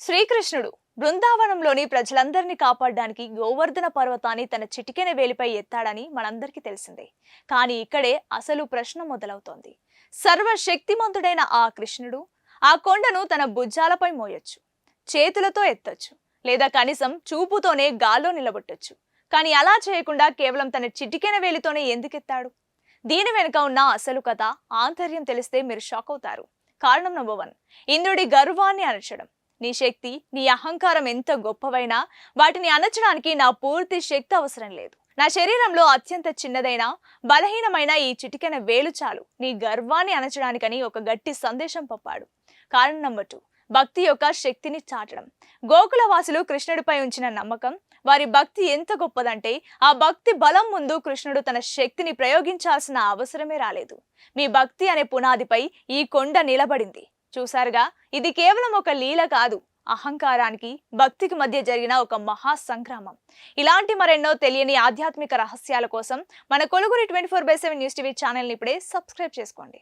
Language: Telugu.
శ్రీకృష్ణుడు బృందావనంలోని ప్రజలందరినీ కాపాడడానికి గోవర్ధన పర్వతాన్ని తన చిటికెన వేలిపై ఎత్తాడని మనందరికీ తెలిసిందే. కానీ ఇక్కడే అసలు ప్రశ్న మొదలవుతోంది. సర్వశక్తిమంతుడైన ఆ కృష్ణుడు ఆ కొండను తన భుజాలపై మోయొచ్చు చేతులతో ఎత్తొచ్చు లేదా కనీసం చూపుతోనే గాల్లో నిలబొట్టొచ్చు. కానీ అలా చేయకుండా కేవలం తన చిటికెన వేలితోనే ఎందుకెత్తాడు? దీని వెనుక ఉన్న అసలు కథ ఆంతర్యం తెలిస్తే మీరు షాక్ అవుతారు కారణం నంబర్ వన్ ఇంద్రుడి గర్వాన్ని అణచడం. నీ శక్తి నీ అహంకారం ఎంత గొప్పవైనా వాటిని అణచడానికి నా పూర్తి శక్తి అవసరం లేదు. నా శరీరంలో అత్యంత చిన్నదైన బలహీనమైన ఈ చిటికెన వేలు చాలు. నీ గర్వాన్ని అణచడానికని ఒక గట్టి సందేశం పంపాడు. కారణం నంబర్ టూ భక్తి యొక్క శక్తిని చాటడం. గోకుల వాసులు కృష్ణుడిపై ఉంచిన నమ్మకం వారి భక్తి ఎంత గొప్పదంటే ఆ భక్తి బలం ముందు కృష్ణుడు తన శక్తిని ప్రయోగించాల్సిన అవసరమే రాలేదు. మీ భక్తి అనే పునాదిపై ఈ కొండ నిలబడింది. చూసారుగా ఇది కేవలం ఒక లీల కాదు అహంకారానికి భక్తికి మధ్య జరిగిన ఒక మహా సంగ్రామం ఇలాంటి మరెన్నో తెలియని ఆధ్యాత్మిక రహస్యాల కోసం మన కొలుగురి twenty four by seven news TV ఛానల్ని ఇప్పుడే సబ్స్క్రైబ్ చేసుకోండి.